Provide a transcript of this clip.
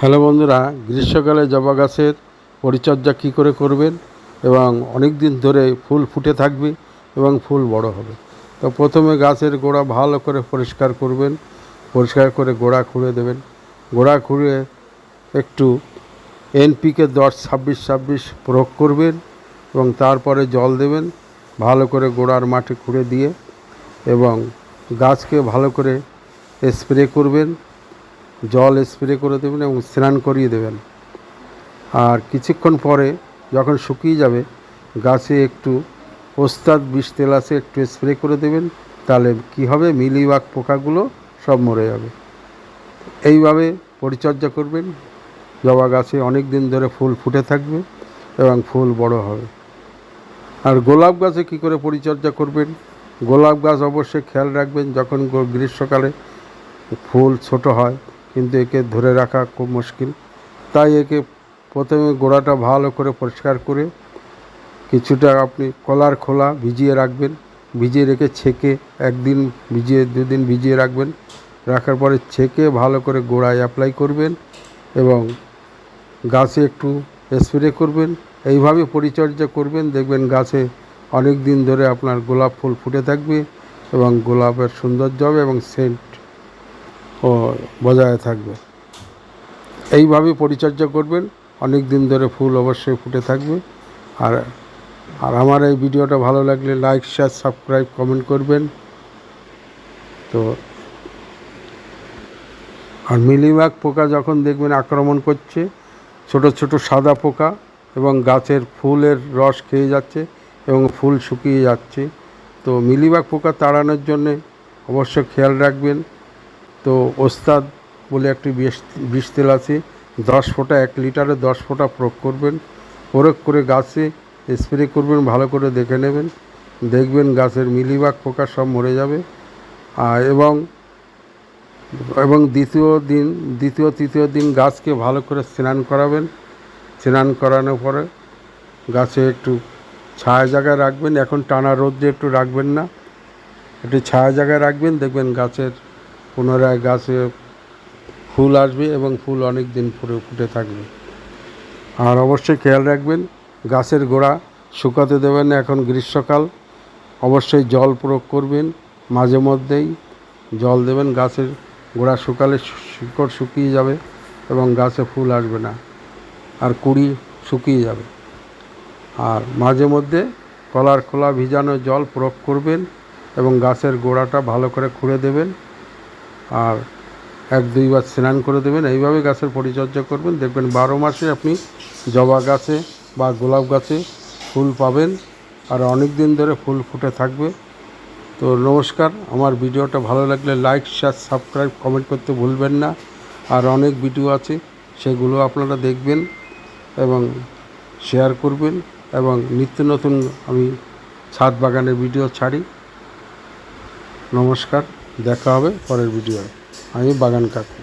Hello বন্ধুরা, গ্রীষ্মকালে জবা গাছের পরিচর্যা কী করে করবেন এবং অনেক দিন ধরে ফুল ফুটে থাকবে এবং ফুল বড় হবে। তো প্রথমে গাছের গোড়া ভালো করে পরিষ্কার করবেন, পরিষ্কার করে গোড়া খুঁড়ে দেবেন। গোড়া খুঁড়ে একটু এনপিকে দশ ছাব্বিশ ছাব্বিশ প্রয়োগ করবেন এবং তারপরে জল দেবেন ভালো করে গোড়ার মাটি খুঁড়ে দিয়ে এবং গাছকে ভালো করে স্প্রে করবেন। জল স্প্রে করে দেবেন এবং স্নান করিয়ে দেবেন। আর কিছুক্ষণ পরে যখন শুকিয়ে যাবে, গাছে একটু ওস্তাদ বিষ তেল আছে, একটু স্প্রে করে দেবেন, তাহলে কি হবে? মিলিবাগ পোকাগুলো সব মরে যাবে। এইভাবে পরিচর্যা করবেন। জবা গাছে অনেক দিন ধরে ফুল ফুটে থাকবে এবং ফুল বড় হবে। আর গোলাপ গাছে কি করে পরিচর্যা করবেন? গোলাপ গাছ অবশ্যই খেয়াল রাখবেন যখন গ্রীষ্মকালে ফুল ছোট হয় কিন্তু একে ধরে রাখা খুব মুশকিল। তাই একে প্রথমে গোড়াটা ভালো করে পরিষ্কার করে কিছুটা আপনি কলার খোলা ভিজিয়ে রাখবেন। ভিজিয়ে রেখে ছেঁকে একদিন ভিজিয়ে, দুদিন ভিজিয়ে রাখবেন। রাখার পরে ছেঁকে ভালো করে গোড়ায় অ্যাপ্লাই করবেন এবং গাছে একটু স্প্রে করবেন। এইভাবে পরিচর্যা করবেন। দেখবেন গাছে অনেক দিন ধরে আপনার গোলাপ ফুল ফুটে থাকবে এবং গোলাপের সৌন্দর্য হবে এবং সেন্ট ও বজায় থাকবে। এইভাবে পরিচর্যা করবেন। অনেক দিন ধরে ফুল অবশ্যই ফুটে থাকবে। আর আর আমার এই ভিডিওটা ভালো লাগলে লাইক, শেয়ার, সাবস্ক্রাইব, কমেন্ট করবেন। তো, আর মিলিবাগ পোকা যখন দেখবেন আক্রমণ করছে, ছোট ছোট সাদা পোকা এবং গাছের ফুলের রস খেয়ে যাচ্ছে এবং ফুল শুকিয়ে যাচ্ছে। তো মিলিবাগ পোকা তাড়ানোর জন্যে অবশ্য খেয়াল রাখবেন। তো ওস্তাদ বলে একটি বিষ তেল আছে, দশ ফোঁটা, এক লিটারে দশ ফোঁটা প্রয়োগ করবেন। প্রয়োগ করে গাছে স্প্রে করবেন, ভালো করে দেখে নেবেন। দেখবেন গাছের মিলিবাগ পোকা সব মরে যাবে। আর এবং এবং দ্বিতীয় দিন, দ্বিতীয়, তৃতীয় দিন গাছকে ভালো করে স্নান করাবেন। স্নান করানোর পরে গাছে একটু ছায়া জায়গায় রাখবেন। এখন টানা রোদ্রে একটু রাখবেন না। একটু ছায়া জায়গায় রাখবেন, দেখবেন গাছের পুনরায় গাছে ফুল আসবে এবং ফুল অনেক দিন পরে ফুটে থাকবে। আর অবশ্যই খেয়াল রাখবেন, গাছের গোড়া শুকাতে দেবেন এখন গ্রীষ্মকাল। অবশ্যই জল প্রয়োগ করবেন মাঝে মধ্যেই। জল দেবেন, গাছের গোড়া শুকালে শিকড় শুকিয়ে যাবে এবং গাছে ফুল আসবে না। আর কুড়ি শুকিয়ে যাবে। আর মাঝে মধ্যে কলার খোলা ভিজানো জল প্রয়োগ করবেন এবং গাছের গোড়াটা ভালো করে খুঁড়ে দেবেন। আর এক দুইবার স্নান করে দেবেন। এইভাবে গাছের পরিচর্যা করবেন। দেখবেন বারো মাসে আপনি জবা গাছে বা গোলাপ গাছে ফুল পাবেন আর অনেক দিন ধরে ফুল ফুটে থাকবে। তো নমস্কার। আমার ভিডিওটা ভালো লাগলে লাইক, শেয়ার, সাবস্ক্রাইব, কমেন্ট করতে ভুলবেন না। আর অনেক ভিডিও আছে, সেগুলো আপনারা দেখবেন এবং শেয়ার করবেন এবং নিত্য নতুন আমি ছাদ বাগানের ভিডিও ছাড়ি। নমস্কার। দেখা হবে পরের ভিডিওয় আমি বাগান কাকু